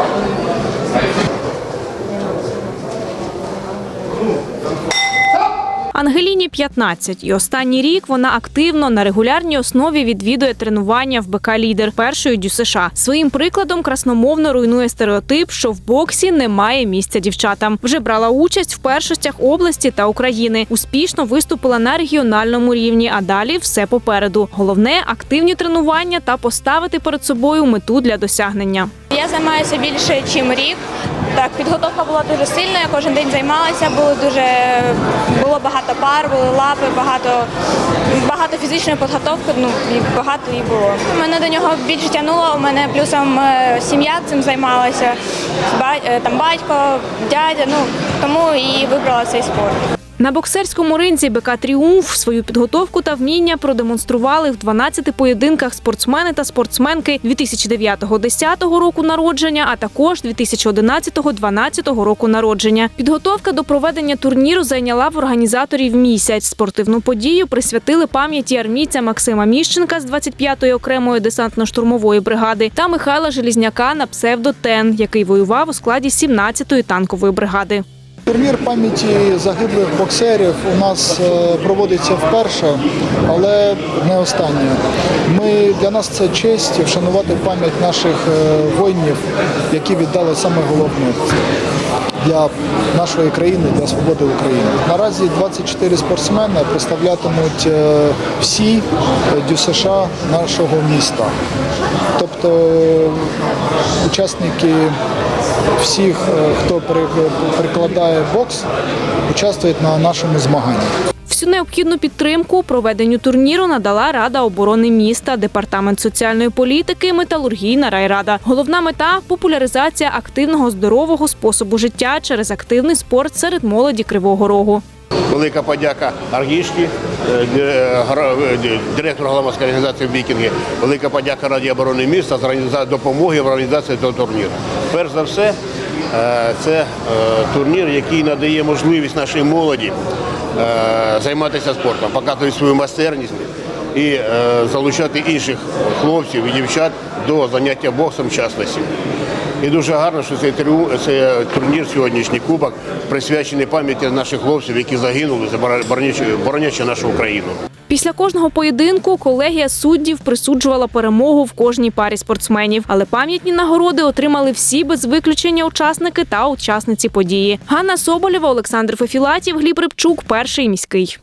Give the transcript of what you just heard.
Thank you. Ангеліні 15, і останній рік вона активно на регулярній основі відвідує тренування в БК Лідер першої дю США. Своїм прикладом красномовно руйнує стереотип, що в боксі немає місця дівчатам. Вже брала участь в першостях області та України. Успішно виступила на регіональному рівні. А далі все попереду. Головне активні тренування та поставити перед собою мету для досягнення. Я займаюся більше, ніж рік. Так, підготовка була дуже сильна, я кожен день займалася, було дуже було багато пар, були лапи, багато, багато фізичної підготовки, ну і багато її було. Мене до нього більше тягнуло, у мене плюсом е, сім'я цим займалася, е, там батько, дядя, ну тому і вибрала цей спорт. На боксерському ринзі БК Тріумф свою підготовку та вміння продемонстрували в 12 поєдинках спортсмени та спортсменки 2009-10 року народження, а також 2011-12 року народження. Підготовка до проведення турніру зайняла в організаторів місяць. Спортивну подію присвятили пам'яті армійця Максима Міщенка з 25-ї окремої десантно-штурмової бригади та Михайла Желізняка на псевдо Тен, який воював у складі 17-ї танкової бригади. Турнір пам'яті загиблих боксерів у нас е, проводиться вперше, але не останнє. Ми, для нас це честь вшанувати пам'ять наших е, воїнів, які віддали саме головне для нашої країни, для свободи України. Наразі 24 спортсмени представлятимуть е, всі дю США нашого міста. Тобто учасники всіх, е, хто перекладає бокс, участвують на нашому змаганні. Всю необхідну підтримку проведенню турніру надала Рада оборони міста, департамент соціальної політики, металургійна райрада. Головна мета популяризація активного здорового способу життя через активний спорт серед молоді Кривого Рогу. Велика подяка Аргішки, е, гра- е, директору громадської організації Вікінги. Велика подяка Раді оборони міста за допомоги в організації цього турніру. Перш за все, е, це е, турнір, який надає можливість нашій молоді е, займатися спортом, показувати свою майстерність і е, залучати інших хлопців і дівчат до заняття боксом в частності. І дуже гарно, що цей цей турнір сьогоднішній кубок присвячений пам'яті наших хлопців, які загинули, боронячи нашу Україну. Після кожного поєдинку колегія суддів присуджувала перемогу в кожній парі спортсменів, але пам'ятні нагороди отримали всі без виключення учасники та учасниці події. Ганна Соболєва, Олександр Фефілатів, Гліб Рибчук, перший міський.